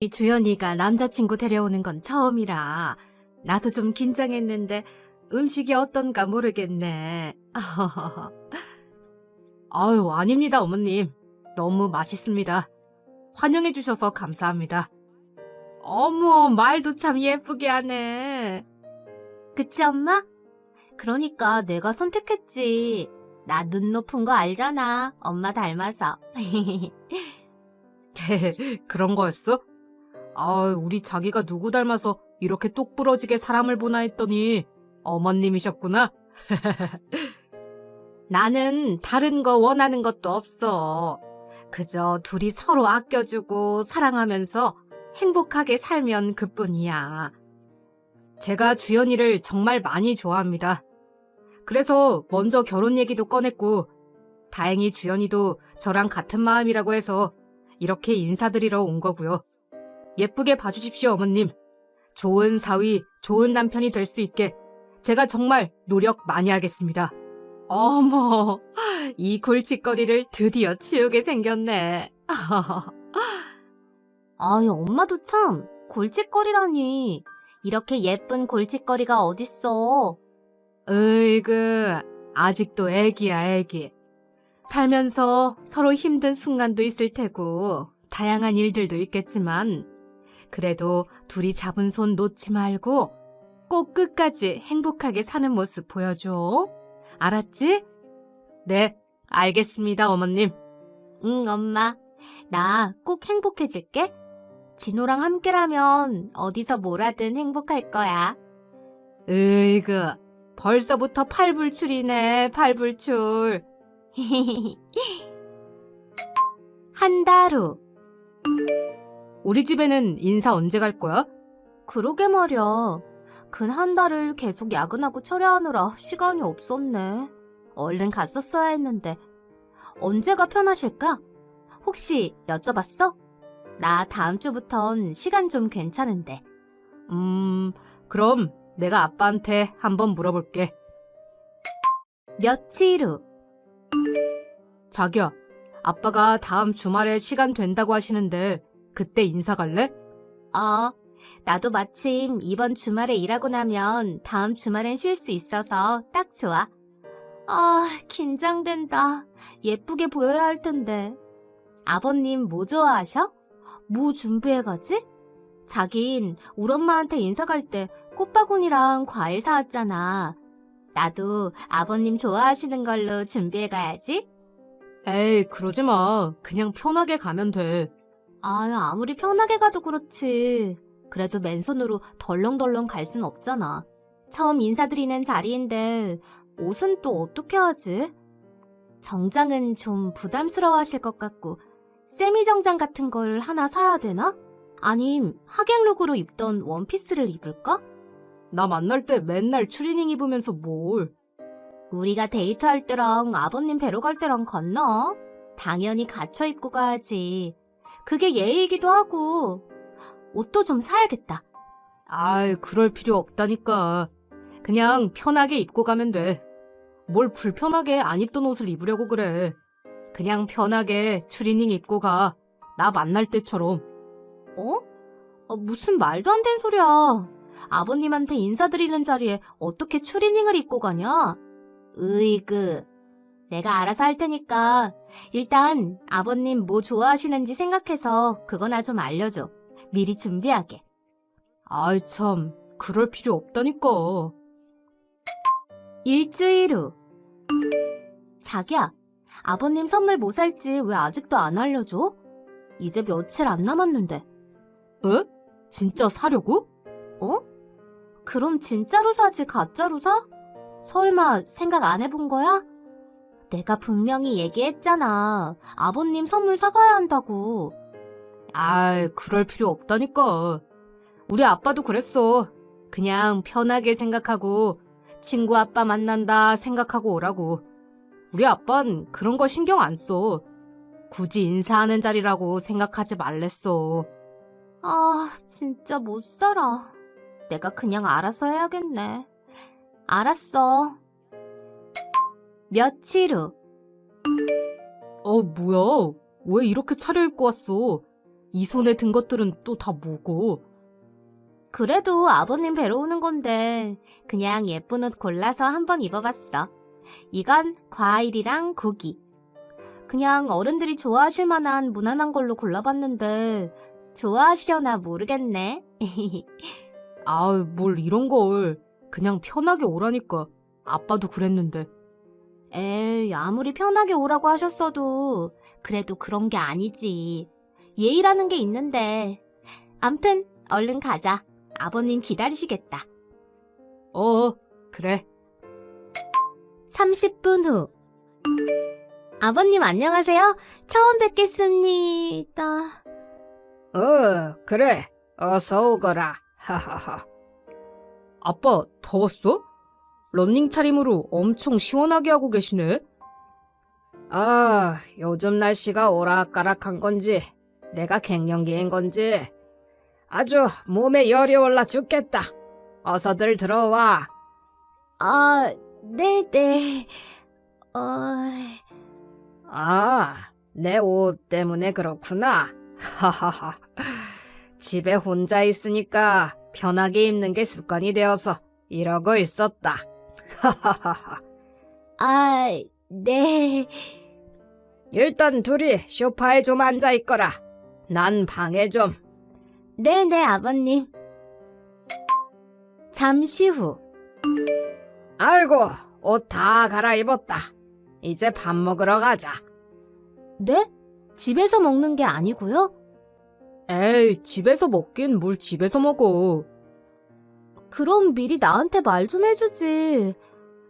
이 주연이가 남자친구 데려오는 건 처음이라 나도 좀 긴장했는데 음식이 어떤가 모르겠네. 아유, 아닙니다, 어머님. 너무 맛있습니다. 환영해 주셔서 감사합니다. 어머, 말도 참 예쁘게 하네. 그치, 엄마? 그러니까 내가 선택했지. 나 눈 높은 거 알잖아. 엄마 닮아서. 그런 거였어? 아, 우리 자기가 누구 닮아서 이렇게 똑부러지게 사람을 보나 했더니 어머님이셨구나. 나는 다른 거 원하는 것도 없어. 그저 둘이 서로 아껴주고 사랑하면서 행복하게 살면 그뿐이야. 제가 주연이를 정말 많이 좋아합니다. 그래서 먼저 결혼 얘기도 꺼냈고, 다행히 주연이도 저랑 같은 마음이라고 해서 이렇게 인사드리러 온 거고요. 예쁘게 봐주십시오, 어머님. 좋은 사위, 좋은 남편이 될 수 있게 제가 정말 노력 많이 하겠습니다. 어머, 이 골칫거리를 드디어 치우게 생겼네. 아니, 엄마도 참, 골칫거리라니. 이렇게 예쁜 골칫거리가 어딨어. 으이그, 아직도 애기야, 애기. 살면서 서로 힘든 순간도 있을 테고, 다양한 일들도 있겠지만, 그래도 둘이 잡은 손 놓지 말고, 꼭 끝까지 행복하게 사는 모습 보여줘. 알았지? 네, 알겠습니다, 어머님. 응, 엄마. 나 꼭 행복해질게. 진호랑 함께라면 어디서 뭘 하든 행복할 거야. 으이그, 벌써부터 팔불출이네, 팔불출. 한 달 후. 우리 집에는 인사 언제 갈 거야? 그러게 말이야. 근 한 달을 계속 야근하고 처리하느라 시간이 없었네. 얼른 갔었어야 했는데. 언제가 편하실까? 혹시 여쭤봤어? 나 다음 주부턴 시간 좀 괜찮은데. 음, 그럼 내가 아빠한테 한번 물어볼게. 며칠 후. 자기야, 아빠가 다음 주말에 시간 된다고 하시는데 그때 인사 갈래? 어, 나도 마침 이번 주말에 일하고 나면 다음 주말엔 쉴 수 있어서 딱 좋아. 아, 긴장된다. 예쁘게 보여야 할 텐데. 아버님 뭐 좋아하셔? 뭐 준비해 가지? 자긴 우리 엄마한테 인사 갈 때 꽃바구니랑 과일 사왔잖아. 나도 아버님 좋아하시는 걸로 준비해 가야지. 에이, 그러지 마. 그냥 편하게 가면 돼. 아, 아무리 편하게 가도 그렇지. 그래도 맨손으로 덜렁덜렁 갈 순 없잖아. 처음 인사드리는 자리인데 옷은 또 어떻게 하지? 정장은 좀 부담스러워 하실 것 같고 세미 정장 같은 걸 하나 사야 되나? 아님 하객룩으로 입던 원피스를 입을까? 나 만날 때 맨날 추리닝 입으면서 뭘. 우리가 데이트할 때랑 아버님 뵈러 갈 때랑 같나? 당연히 갖춰 입고 가야지. 그게 예의이기도 하고. 옷도 좀 사야겠다. 아이, 그럴 필요 없다니까. 그냥 편하게 입고 가면 돼. 뭘 불편하게 안 입던 옷을 입으려고 그래. 그냥 편하게 추리닝 입고 가. 나 만날 때처럼. 어? 어, 무슨 말도 안 되는 소리야. 아버님한테 인사드리는 자리에 어떻게 추리닝을 입고 가냐? 으이그. 내가 알아서 할 테니까 일단 아버님 뭐 좋아하시는지 생각해서 그거나 좀 알려줘. 미리 준비하게. 아이 참, 그럴 필요 없다니까. 일주일 후. 자기야, 아버님 선물 뭐 살지 왜 아직도 안 알려줘? 이제 며칠 안 남았는데. 에? 진짜 사려고? 어? 그럼 진짜로 사지 가짜로 사? 설마 생각 안 해본 거야? 내가 분명히 얘기했잖아. 아버님 선물 사가야 한다고. 아이, 그럴 필요 없다니까. 우리 아빠도 그랬어. 그냥 편하게 생각하고 친구 아빠 만난다 생각하고 오라고. 우리 아빤 그런 거 신경 안 써. 굳이 인사하는 자리라고 생각하지 말랬어. 아, 진짜 못 살아. 내가 그냥 알아서 해야겠네. 알았어. 며칠 후. 어, 뭐야? 왜 이렇게 차려입고 왔어? 이 손에 든 것들은 또 다 뭐고? 그래도 아버님 뵈러 오는 건데 그냥 예쁜 옷 골라서 한번 입어봤어. 이건 과일이랑 고기. 그냥 어른들이 좋아하실 만한 무난한 걸로 골라봤는데 좋아하시려나 모르겠네. 아유, 뭘 이런 걸. 그냥 편하게 오라니까. 아빠도 그랬는데. 에이, 아무리 편하게 오라고 하셨어도 그래도 그런 게 아니지. 예의라는 게 있는데. 암튼 얼른 가자. 아버님 기다리시겠다. 어, 그래. 30분 후. 아버님 안녕하세요. 처음 뵙겠습니다. 어, 그래. 어서 오거라. 하하하. 아빠, 더웠어? 런닝 차림으로 엄청 시원하게 하고 계시네. 아, 요즘 날씨가 오락가락한 건지, 내가 갱년기인 건지, 아주 몸에 열이 올라 죽겠다. 어서들 들어와. 아, 네네. 어, 아, 내 옷 때문에 그렇구나. 하하하. 집에 혼자 있으니까 편하게 입는 게 습관이 되어서 이러고 있었다. 하하하하. 아, 네. 일단 둘이 소파에 좀 앉아 있거라. 난 방에 좀. 네네, 아버님. 잠시 후. 아이고, 옷 다 갈아입었다. 이제 밥 먹으러 가자. 네? 집에서 먹는 게 아니고요? 에이, 집에서 먹긴 뭘 집에서 먹어. 그럼 미리 나한테 말 좀 해주지.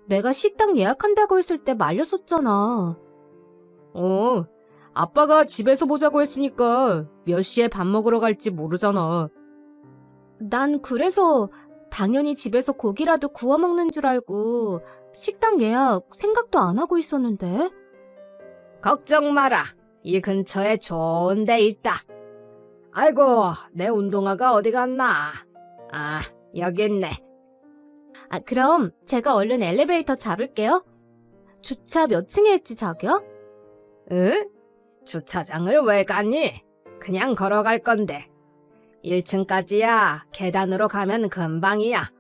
내가 식당 예약한다고 했을 때 말렸었잖아. 어, 아빠가 집에서 보자고 했으니까 몇 시에 밥 먹으러 갈지 모르잖아. 난 그래서 당연히 집에서 고기라도 구워 먹는 줄 알고 식당 예약 생각도 안 하고 있었는데. 걱정 마라. 이 근처에 좋은 데 있다. 아이고, 내 운동화가 어디 갔나? 아, 여기 있네. 아, 그럼 제가 얼른 엘리베이터 잡을게요. 주차 몇 층에 했지, 자기야? 응? 주차장을 왜 가니? 그냥 걸어갈 건데. 1층까지야 계단으로 가면 금방이야.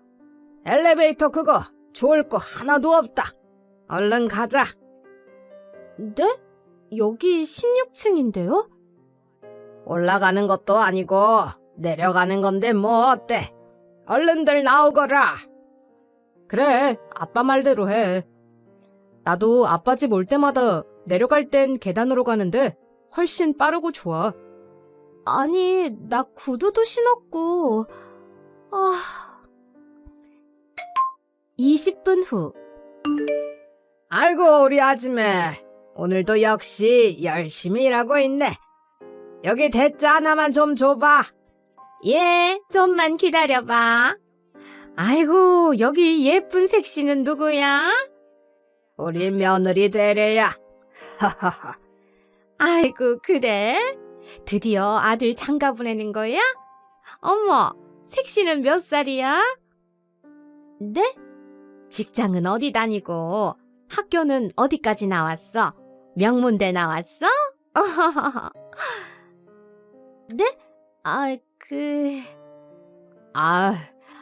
엘리베이터 그거 좋을 거 하나도 없다. 얼른 가자. 네? 여기 16층인데요? 올라가는 것도 아니고 내려가는 건데 뭐 어때? 얼른들 나오거라. 그래, 아빠 말대로 해. 나도 아빠 집 올 때마다 내려갈 땐 계단으로 가는데 훨씬 빠르고 좋아. 아니, 나 구두도 신었고. 아. 20분 후. 아이고 우리 아줌매 오늘도 역시 열심히 일하고 있네. 여기 대짜 하나만 좀 줘봐. 예, 좀만 기다려봐. 아이고, 여기 예쁜 색시는 누구야? 우리 며느리 되래야. 하하하. 아이고, 그래? 드디어 아들 장가 보내는 거야? 어머, 색시는 몇 살이야? 네? 직장은 어디 다니고, 학교는 어디까지 나왔어? 명문대 나왔어? 네? 아, 그... 아,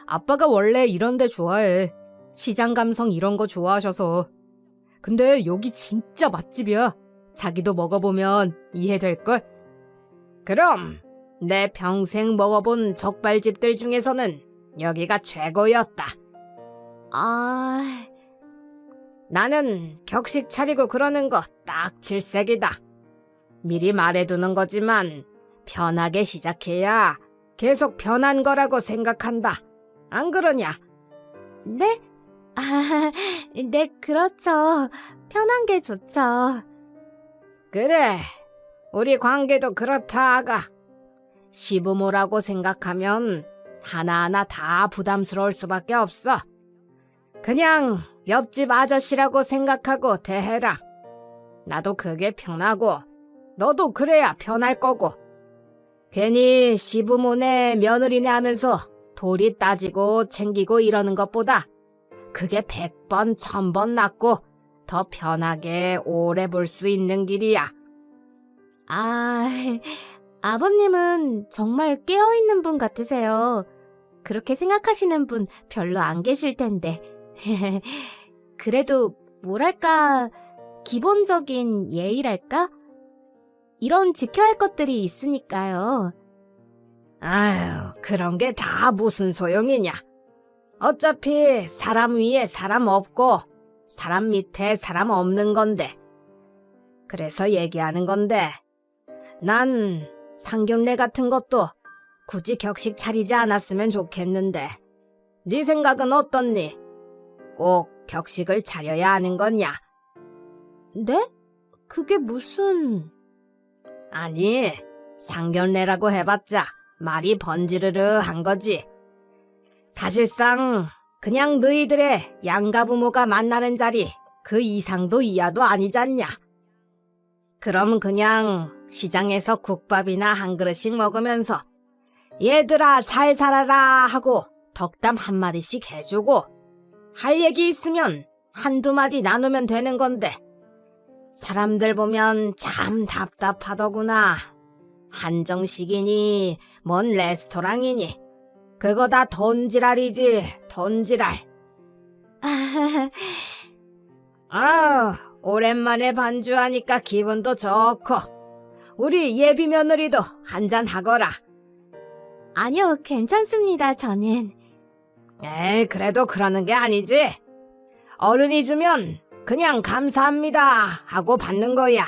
아빠가 원래 이런 데 좋아해. 시장 감성 이런 거 좋아하셔서. 근데 여기 진짜 맛집이야. 자기도 먹어보면 이해될걸? 그럼 내 평생 먹어본 족발집들 중에서는 여기가 최고였다. 아, 나는 격식 차리고 그러는 거 딱 질색이다. 미리 말해두는 거지만 편하게 시작해야 계속 편한 거라고 생각한다. 안 그러냐? 네? 아, 네, 그렇죠. 편한 게 좋죠. 그래. 우리 관계도 그렇다, 아가. 시부모라고 생각하면 하나하나 다 부담스러울 수밖에 없어. 그냥 옆집 아저씨라고 생각하고 대해라. 나도 그게 편하고, 너도 그래야 편할 거고. 괜히 시부모네 며느리네 하면서 도리 따지고 챙기고 이러는 것보다 그게 백 번, 천번 낫고 더 편하게 오래 볼 수 있는 길이야. 아, 아버님은 정말 깨어있는 분 같으세요. 그렇게 생각하시는 분 별로 안 계실 텐데. 그래도 뭐랄까, 기본적인 예의랄까? 이런 지켜야 할 것들이 있으니까요. 아유, 그런 게 다 무슨 소용이냐. 어차피 사람 위에 사람 없고 사람 밑에 사람 없는 건데. 그래서 얘기하는 건데. 난 상견례 같은 것도 굳이 격식 차리지 않았으면 좋겠는데. 네 생각은 어떻니? 꼭 격식을 차려야 하는 거냐? 네? 그게 무슨... 아니, 상견례라고 해봤자 말이 번지르르 한 거지. 사실상 그냥 너희들의 양가 부모가 만나는 자리 그 이상도 이하도 아니잖냐. 그럼 그냥 시장에서 국밥이나 한 그릇씩 먹으면서 얘들아 잘 살아라 하고 덕담 한마디씩 해주고 할 얘기 있으면 한두 마디 나누면 되는 건데 사람들 보면 참 답답하더구나. 한정식이니 뭔 레스토랑이니 그거 다 돈지랄이지 돈지랄. 아 오랜만에 반주하니까 기분도 좋고 우리 예비 며느리도 한잔 하거라. 아니요, 괜찮습니다, 저는. 에이 그래도 그러는 게 아니지. 어른이 주면 그냥 감사합니다 하고 받는 거야.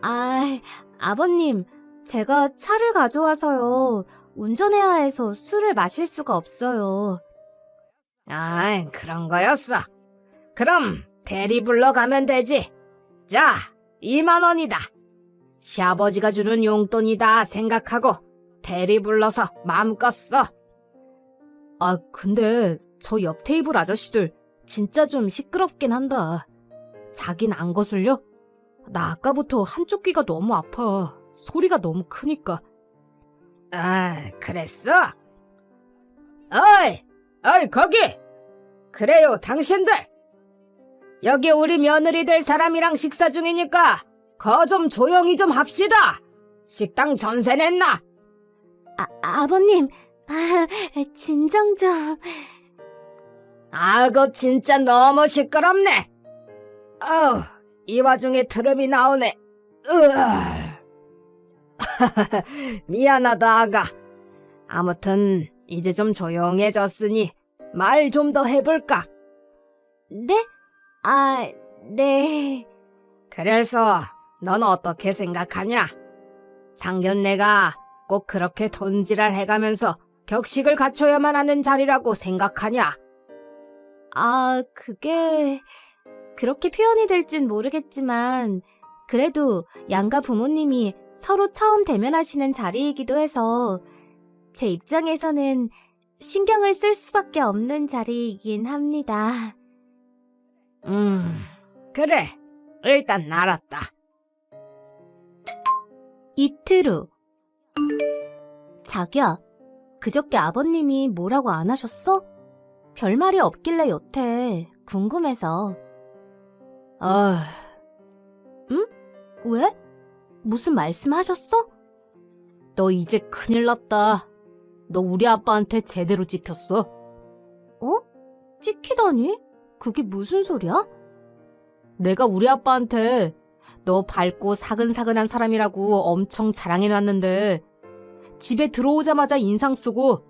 아, 아버님, 제가 차를 가져와서요. 운전해야 해서 술을 마실 수가 없어요. 아, 그런 거였어. 그럼 대리 불러가면 되지. 자, 2만 원이다. 시아버지가 주는 용돈이다 생각하고 대리 불러서 마음껏 써. 아, 근데 저 옆 테이블 아저씨들 진짜 좀 시끄럽긴 한다. 자긴 안 거슬려? 나 아까부터 한쪽 귀가 너무 아파. 소리가 너무 크니까. 아, 그랬어? 어이, 어이, 거기! 그래요, 당신들! 여기 우리 며느리 될 사람이랑 식사 중이니까 거 좀 조용히 좀 합시다! 식당 전세 냈나? 아, 아버님, 아, 진정 좀. 아그 진짜 너무 시끄럽네. 아우, 이 와중에 트름이 나오네. 으아. 미안하다, 아가. 아무튼 이제 좀 조용해졌으니 말 좀 더 해볼까? 네? 아, 네. 그래서 넌 어떻게 생각하냐? 상견례가 꼭 그렇게 돈지랄 해가면서 격식을 갖춰야만 하는 자리라고 생각하냐? 아, 그게 그렇게 표현이 될진 모르겠지만 그래도 양가 부모님이 서로 처음 대면하시는 자리이기도 해서 제 입장에서는 신경을 쓸 수밖에 없는 자리이긴 합니다. 음, 그래. 일단 알았다. 이틀 후 자기야, 그저께 아버님이 뭐라고 안 하셨어? 별말이 없길래 여태 궁금해서. 아, 왜? 무슨 말씀하셨어? 너 이제 큰일 났다. 너 우리 아빠한테 제대로 찍혔어. 어? 찍히다니? 그게 무슨 소리야? 내가 우리 아빠한테 너 밝고 사근사근한 사람이라고 엄청 자랑해놨는데 집에 들어오자마자 인상 쓰고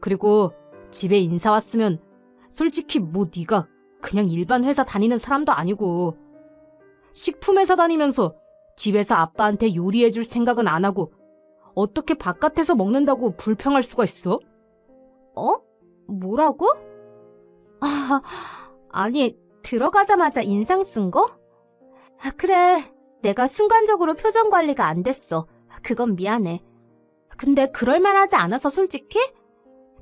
그리고 집에 인사 왔으면 솔직히 뭐 네가 그냥 일반 회사 다니는 사람도 아니고 식품 회사 다니면서 집에서 아빠한테 요리해 줄 생각은 안 하고 어떻게 바깥에서 먹는다고 불평할 수가 있어? 어? 뭐라고? 아, 아니, 들어가자마자 인상 쓴 거? 아, 그래. 내가 순간적으로 표정 관리가 안 됐어. 그건 미안해. 근데 그럴만하지 않아서 솔직히?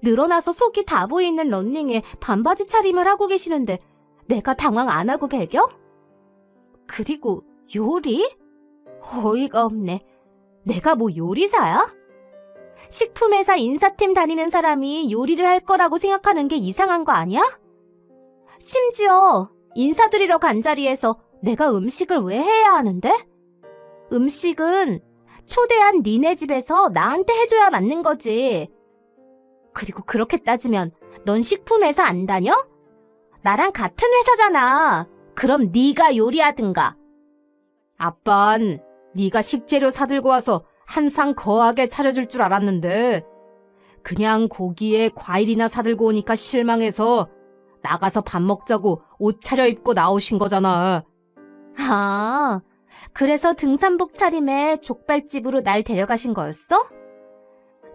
늘어나서 속이 다 보이는 런닝에 반바지 차림을 하고 계시는데 내가 당황 안 하고 배겨? 그리고 요리? 어이가 없네. 내가 뭐 요리사야? 식품회사 인사팀 다니는 사람이 요리를 할 거라고 생각하는 게 이상한 거 아니야? 심지어 인사드리러 간 자리에서 내가 음식을 왜 해야 하는데? 음식은 초대한 니네 집에서 나한테 해줘야 맞는 거지. 그리고 그렇게 따지면 넌 식품회사 안 다녀? 나랑 같은 회사잖아. 그럼 네가 요리하든가. 아빤 네가 식재료 사들고 와서 한상 거하게 차려줄 줄 알았는데 그냥 고기에 과일이나 사들고 오니까 실망해서 나가서 밥 먹자고 옷 차려입고 나오신 거잖아. 아, 그래서 등산복 차림에 족발집으로 날 데려가신 거였어?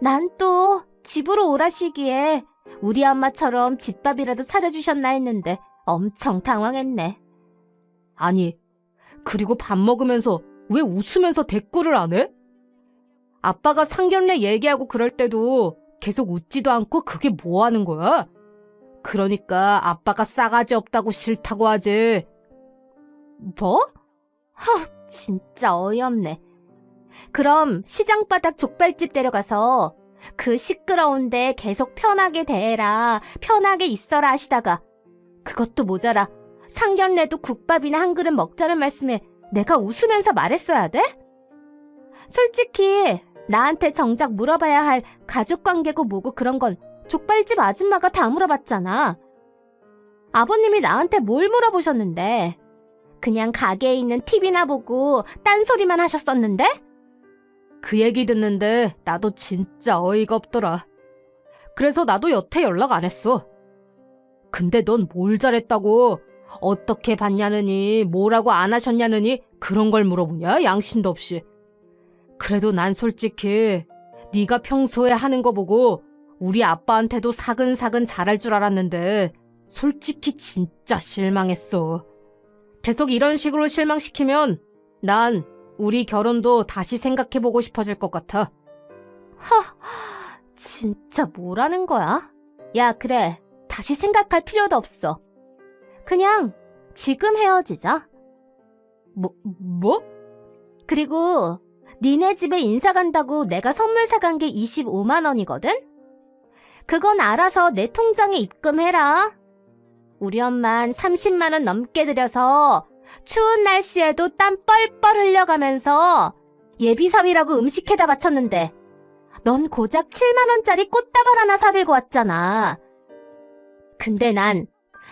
난 또 집으로 오라시기에 우리 엄마처럼 집밥이라도 차려주셨나 했는데 엄청 당황했네. 아니, 그리고 밥 먹으면서 왜 웃으면서 대꾸를 안 해? 아빠가 상견례 얘기하고 그럴 때도 계속 웃지도 않고 그게 뭐 하는 거야? 그러니까 아빠가 싸가지 없다고 싫다고 하지. 뭐? 하, 진짜 어이없네. 그럼 시장바닥 족발집 데려가서 그 시끄러운데 계속 편하게 대해라, 편하게 있어라 하시다가 그것도 모자라 상견례도 국밥이나 한 그릇 먹자는 말씀에 내가 웃으면서 말했어야 돼? 솔직히 나한테 정작 물어봐야 할 가족 관계고 뭐고 그런 건 족발집 아줌마가 다 물어봤잖아. 아버님이 나한테 뭘 물어보셨는데 그냥 가게에 있는 TV나 보고 딴소리만 하셨었는데? 그 얘기 듣는데 나도 진짜 어이가 없더라. 그래서 나도 여태 연락 안 했어. 근데 넌 뭘 잘했다고? 어떻게 봤냐느니, 뭐라고 안 하셨냐느니 그런 걸 물어보냐? 양심도 없이. 그래도 난 솔직히 네가 평소에 하는 거 보고 우리 아빠한테도 사근사근 잘할 줄 알았는데 솔직히 진짜 실망했어. 계속 이런 식으로 실망시키면 난 우리 결혼도 다시 생각해보고 싶어질 것 같아. 진짜 뭐라는 거야? 야, 그래. 다시 생각할 필요도 없어. 그냥 지금 헤어지자. 뭐, 뭐? 그리고 니네 집에 인사 간다고 내가 선물 사간 게 25만 원이거든? 그건 알아서 내 통장에 입금해라. 우리 엄만 30만 원 넘게 들여서 추운 날씨에도 땀 뻘뻘 흘려가면서 예비사위라고 음식해다 바쳤는데 넌 고작 7만 원짜리 꽃다발 하나 사들고 왔잖아. 근데 난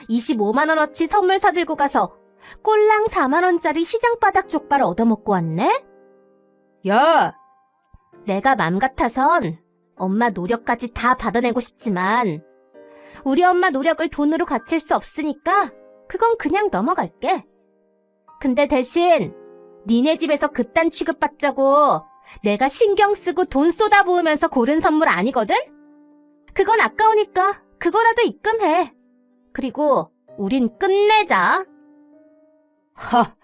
25만 원어치 선물 사들고 가서 꼴랑 4만 원짜리 시장바닥 족발 얻어먹고 왔네? 야! 내가 맘 같아선 엄마 노력까지 다 받아내고 싶지만 우리 엄마 노력을 돈으로 갖출 수 없으니까 그건 그냥 넘어갈게. 근데 대신 니네 집에서 그딴 취급받자고 내가 신경 쓰고 돈 쏟아부으면서 고른 선물 아니거든? 그건 아까우니까 그거라도 입금해. 그리고 우린 끝내자. 하!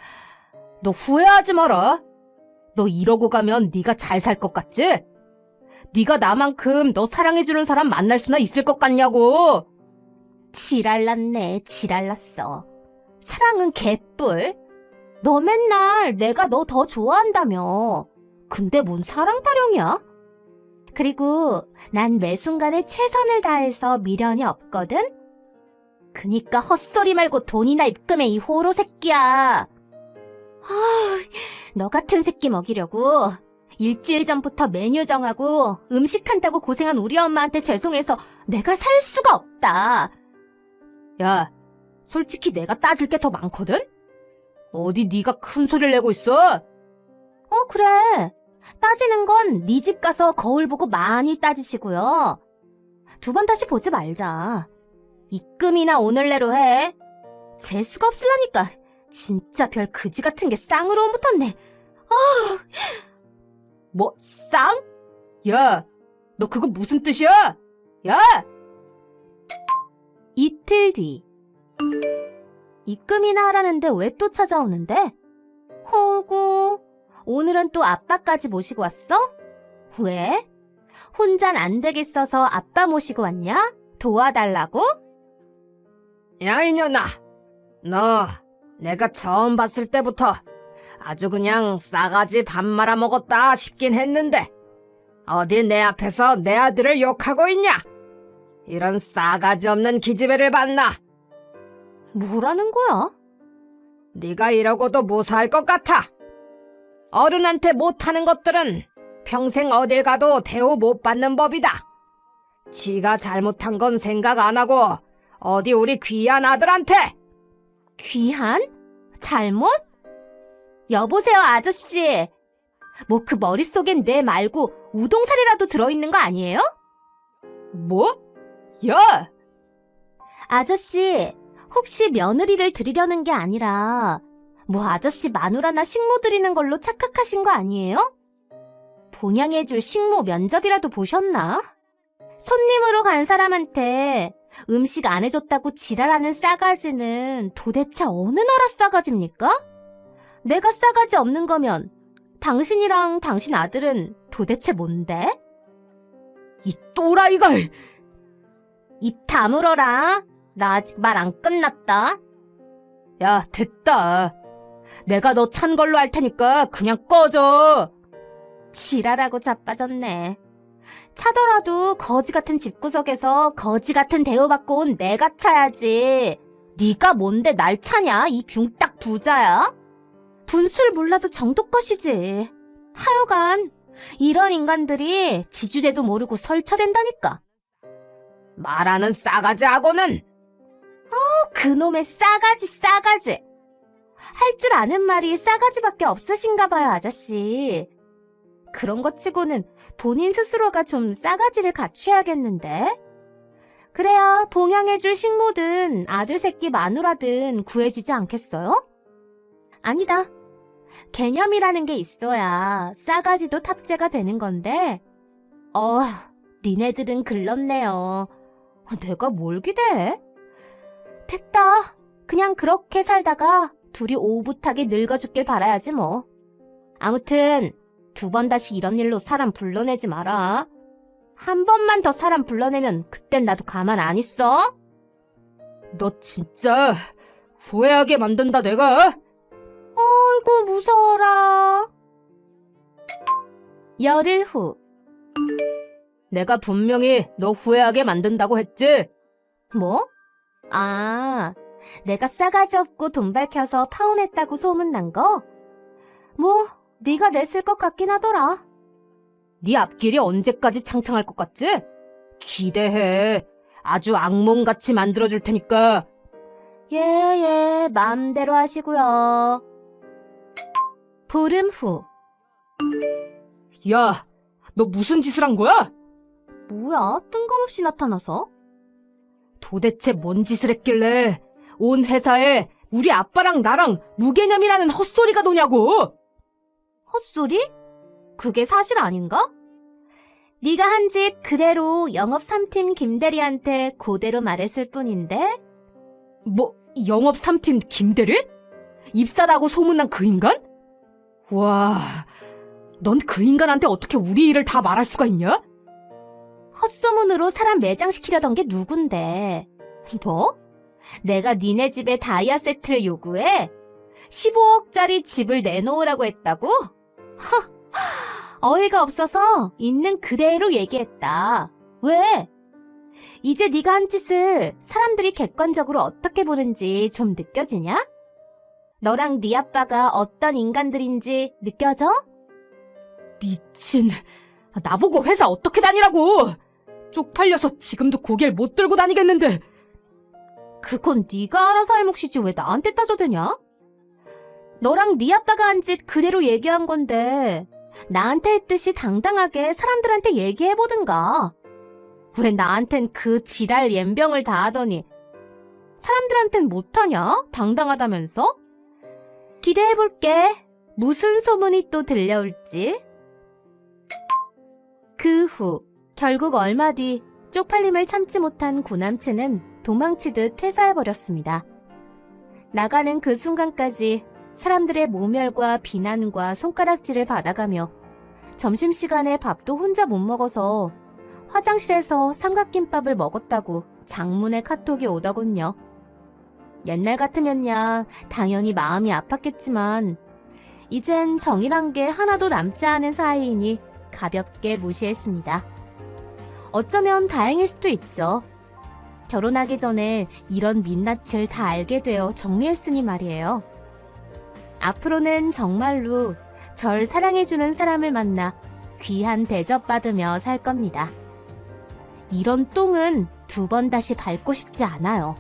너 후회하지 마라. 너 이러고 가면 네가 잘 살 것 같지? 네가 나만큼 너 사랑해주는 사람 만날 수나 있을 것 같냐고. 지랄났네, 지랄났어. 사랑은 개뿔. 너 맨날 내가 너 더 좋아한다며. 근데 뭔 사랑 타령이야? 그리고 난 매 순간에 최선을 다해서 미련이 없거든? 그니까 헛소리 말고 돈이나 입금해, 이 호로 새끼야. 아, 너 같은 새끼 먹이려고 일주일 전부터 메뉴 정하고 음식한다고 고생한 우리 엄마한테 죄송해서 내가 살 수가 없다. 야, 솔직히 내가 따질 게 더 많거든? 어디 네가 큰 소리를 내고 있어? 어, 그래. 따지는 건 네 집 가서 거울 보고 많이 따지시고요. 두 번 다시 보지 말자. 입금이나 오늘 내로 해. 재수가 없을라니까. 진짜 별 그지 같은 게 쌍으로 온 붙었네. 뭐, 쌍? 야, 너 그거 무슨 뜻이야? 야! 이틀 뒤. 입금이나 하라는데 왜 또 찾아오는데? 허구, 오늘은 또 아빠까지 모시고 왔어? 왜? 혼잔 안 되겠어서 아빠 모시고 왔냐? 도와달라고? 야, 이년아. 너, 내가 처음 봤을 때부터 아주 그냥 싸가지 밥 말아 먹었다 싶긴 했는데, 어디 내 앞에서 내 아들을 욕하고 있냐? 이런 싸가지 없는 기집애를 봤나? 뭐라는 거야? 네가 이러고도 무사할 것 같아. 어른한테 못하는 것들은 평생 어딜 가도 대우 못 받는 법이다. 지가 잘못한 건 생각 안 하고 어디 우리 귀한 아들한테 귀한? 잘못? 여보세요, 아저씨. 뭐 그 머릿속엔 뇌 말고 우동살이라도 들어있는 거 아니에요? 뭐? 야! 아저씨, 혹시 며느리를 드리려는 게 아니라 뭐 아저씨 마누라나 식모 드리는 걸로 착각하신 거 아니에요? 봉양해줄 식모 면접이라도 보셨나? 손님으로 간 사람한테 음식 안 해줬다고 지랄하는 싸가지는 도대체 어느 나라 싸가지입니까? 내가 싸가지 없는 거면 당신이랑 당신 아들은 도대체 뭔데? 이 또라이가 입 다물어라. 나 아직 말 안 끝났다. 야 됐다. 내가 너 찬 걸로 할 테니까 그냥 꺼져. 지랄하고 자빠졌네. 차더라도 거지 같은 집구석에서 거지 같은 대우받고 온 내가 차야지. 네가 뭔데 날 차냐? 이 붕딱 부자야? 분수를 몰라도 정도껏이지. 하여간 이런 인간들이 지주제도 모르고 설쳐댄다니까. 말하는 싸가지하고는 그놈의 싸가지 싸가지. 할 줄 아는 말이 싸가지밖에 없으신가 봐요, 아저씨. 그런 것 치고는 본인 스스로가 좀 싸가지를 갖춰야겠는데? 그래야 봉양해줄 식모든 아들 새끼 마누라든 구해지지 않겠어요? 아니다. 개념이라는 게 있어야 싸가지도 탑재가 되는 건데, 어, 니네들은 글렀네요. 내가 뭘 기대해? 됐다. 그냥 그렇게 살다가 둘이 오붓하게 늙어 죽길 바라야지 뭐. 아무튼 두 번 다시 이런 일로 사람 불러내지 마라. 한 번만 더 사람 불러내면 그땐 나도 가만 안 있어. 너 진짜 후회하게 만든다 내가. 아이고 무서워라. 열흘 후 내가 분명히 너 후회하게 만든다고 했지. 뭐? 아, 내가 싸가지 없고 돈 밝혀서 파혼했다고 소문난 거? 뭐, 네가 냈을 것 같긴 하더라. 네 앞길이 언제까지 창창할 것 같지? 기대해. 아주 악몽같이 만들어줄 테니까. 예, 예, 마음대로 하시고요. 보름 후. 야, 너 무슨 짓을 한 거야? 뭐야, 뜬금없이 나타나서? 도대체 뭔 짓을 했길래 온 회사에 우리 아빠랑 나랑 무개념이라는 헛소리가 도냐고. 헛소리? 그게 사실 아닌가? 네가 한 짓 그대로 영업 3팀 김대리한테 그대로 말했을 뿐인데? 뭐 영업 3팀 김대리? 입사다고 소문난 그 인간? 와, 넌 그 인간한테 어떻게 우리 일을 다 말할 수가 있냐? 헛소문으로 사람 매장시키려던 게 누군데? 뭐? 내가 니네 집에 다이아 세트를 요구해? 15억짜리 집을 내놓으라고 했다고? 허, 어이가 없어서 있는 그대로 얘기했다. 왜? 이제 네가 한 짓을 사람들이 객관적으로 어떻게 보는지 좀 느껴지냐? 너랑 네 아빠가 어떤 인간들인지 느껴져? 미친. 나보고 회사 어떻게 다니라고! 쪽팔려서 지금도 고개를 못 들고 다니겠는데. 그건 네가 알아서 할 몫이지 왜 나한테 따져대냐? 너랑 네 아빠가 한 짓 그대로 얘기한 건데 나한테 했듯이 당당하게 사람들한테 얘기해보든가. 왜 나한텐 그 지랄 연병을 다 하더니 사람들한텐 못하냐? 당당하다면서? 기대해볼게. 무슨 소문이 또 들려올지. 그 후 결국 얼마 뒤 쪽팔림을 참지 못한 구남친은 도망치듯 퇴사해버렸습니다. 나가는 그 순간까지 사람들의 모멸과 비난과 손가락질을 받아가며 점심시간에 밥도 혼자 못 먹어서 화장실에서 삼각김밥을 먹었다고 장문의 카톡이 오더군요. 옛날 같으면야 당연히 마음이 아팠겠지만 이젠 정이란 게 하나도 남지 않은 사이이니 가볍게 무시했습니다. 어쩌면 다행일 수도 있죠. 결혼하기 전에 이런 민낯을 다 알게 되어 정리했으니 말이에요. 앞으로는 정말로 절 사랑해주는 사람을 만나 귀한 대접받으며 살 겁니다. 이런 똥은 두 번 다시 밟고 싶지 않아요.